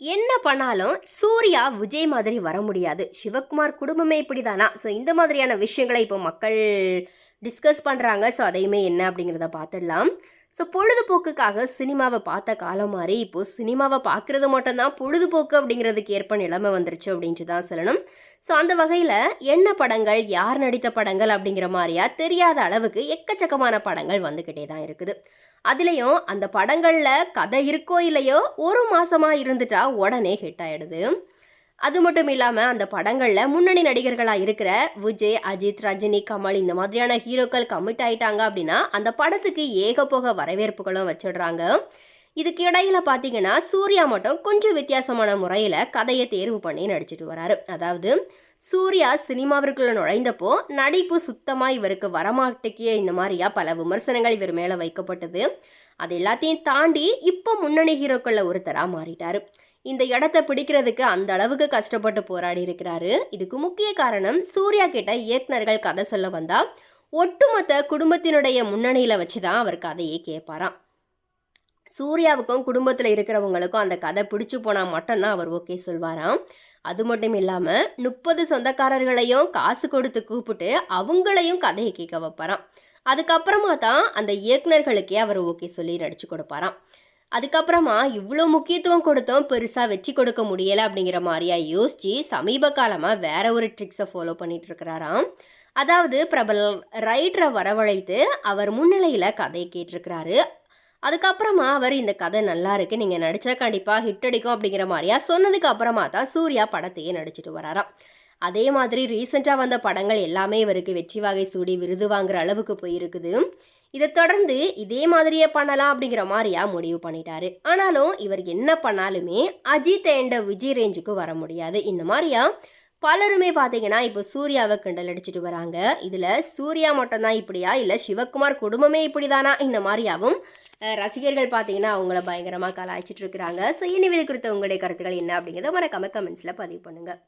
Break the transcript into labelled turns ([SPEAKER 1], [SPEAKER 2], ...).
[SPEAKER 1] என்ன பண்ணாலும் சூர்யா விஜய் மாதிரி வர முடியாது. சிவகுமார் குடும்பமே இப்படிதானா? ஸோ இந்த மாதிரியான விஷயங்களை இப்போ மக்கள் டிஸ்கஸ் பண்ணுறாங்க ஸோ அதையுமே என்ன அப்படிங்கிறத பார்த்துடலாம். ஸோ பொழுதுபோக்குக்காக சினிமாவை பார்த்த காலம் மாதிரி இப்போது சினிமாவை பார்க்குறது மட்டும்தான் பொழுதுபோக்கு அப்படிங்கிறதுக்கு ஏற்ப நிலைமை வந்துருச்சு அப்படின்ட்டு தான் சொல்லணும். ஸோ அந்த வகையில் என்ன படங்கள் யார் நடித்த படங்கள் அப்படிங்கிற மாதிரியா தெரியாத அளவுக்கு எக்கச்சக்கமான படங்கள் வந்துக்கிட்டே தான் இருக்குது. அதுலேயும் அந்த படங்களில் கதை இருக்கோ இல்லையோ ஒரு மாதமாக இருந்துட்டா உடனே ஹிட் ஆகிடுது அது மட்டும் இல்லாமல் அந்த படங்களில் முன்னணி நடிகர்களாக இருக்கிற விஜய் அஜித் ரஜினி கமல் இந்த மாதிரியான ஹீரோக்கள் கமிட் ஆயிட்டாங்க அப்படின்னா அந்த படத்துக்கு ஏகப்போக வரவேற்புகளும் வச்சிடுறாங்க. இதுக்கு இடையில பார்த்தீங்கன்னா சூர்யா மட்டும் கொஞ்சம் வித்தியாசமான முறையில் கதையை தேர்வு பண்ணி நடிச்சிட்டு வராரு. அதாவது சூர்யா சினிமாவிற்குள்ள நுழைந்தப்போ நடிப்பு சுத்தமாக இவருக்கு வரமாட்டுக்கே இந்த மாதிரியா பல விமர்சனங்கள் இவர் மேலே வைக்கப்பட்டது. அது எல்லாத்தையும் தாண்டி இப்போ முன்னணி ஹீரோக்களில் ஒருத்தராக மாறிட்டாரு. இந்த இடத்த பிடிக்கிறதுக்கு அந்த அளவுக்கு கஷ்டப்பட்டு போராடி இருக்கிறாரு. இதுக்கு முக்கிய காரணம் சூர்யா கிட்ட இயக்குனர்கள் கதை சொல்ல வந்தா ஒட்டுமொத்த குடும்பத்தினுடைய முன்னணியில் வச்சு தான் அவர் கதையை கேட்பாராம் சூர்யாவுக்கும் குடும்பத்தில் இருக்கிறவங்களுக்கும் அந்த கதை பிடிச்சு போனால் மட்டும்தான் அவர் ஓகே சொல்வாராம். அது மட்டும் இல்லாமல் முப்பது சொந்தக்காரர்களையும் காசு கொடுத்து கூப்பிட்டு அவங்களையும் கதையை கேட்க வைப்பாராம். அதுக்கப்புறமா தான் அந்த இயக்குனர்களுக்கே அவர் ஓகே சொல்லி நடிச்சு கொடுப்பாராம். அதுக்கப்புறமா இவ்வளோ முக்கியத்துவம் கொடுத்தோம் பெருசாக வெற்றி கொடுக்க முடியலை அப்படிங்கிற மாதிரியா யோசித்து சமீப காலமாக வேற ஒரு ட்ரிக்ஸை ஃபாலோ பண்ணிட்டு இருக்கிறாராம். அதாவது பிரபல ரைட்டரை வரவழைத்து அவர் முன்னிலையில் கதையை கேட்டிருக்கிறாரு. அதுக்கப்புறமா அவர் இந்த கதை நல்லா இருக்கு நீங்கள் நடித்தா கண்டிப்பாக ஹிட் அடிக்கும் அப்படிங்கிற மாதிரியா சொன்னதுக்கு அப்புறமா தான் சூர்யா படத்தையே நடிச்சிட்டு வராராம். அதே மாதிரி ரீசெண்டாக வந்த படங்கள் எல்லாமே இவருக்கு வெற்றி வகை சூடி விருது வாங்குற அளவுக்கு போயிருக்குது. இதை தொடர்ந்து இதே மாதிரியே பண்ணலாம் அப்படிங்கிற மாதிரியா முடிவு பண்ணிட்டாரு. ஆனாலும் இவர் என்ன பண்ணாலுமே அஜித் என்ற விஜய் ரேஞ்சுக்கு வர முடியாது. இந்த மாதிரியா? பலருமே பார்த்தீங்கன்னா இப்போ சூர்யாவை கிண்டல் அடிச்சிட்டு வராங்க. இதில் சூர்யா மட்டும்தான் இப்படியா? இல்லை சிவகுமார் குடும்பமே இப்படிதானா? இந்த மாதிரியாவும் ரசிகர்கள் பார்த்தீங்கன்னா அவங்கள பயங்கரமாக கலாய்ச்சிட்டு இருக்கிறாங்க. ஸோ இனி இது குறித்த உங்களுடைய கருத்துக்கள் என்ன அப்படிங்கிறத மறக்காம கமெண்ட்ஸில் பதிவு பண்ணுங்கள்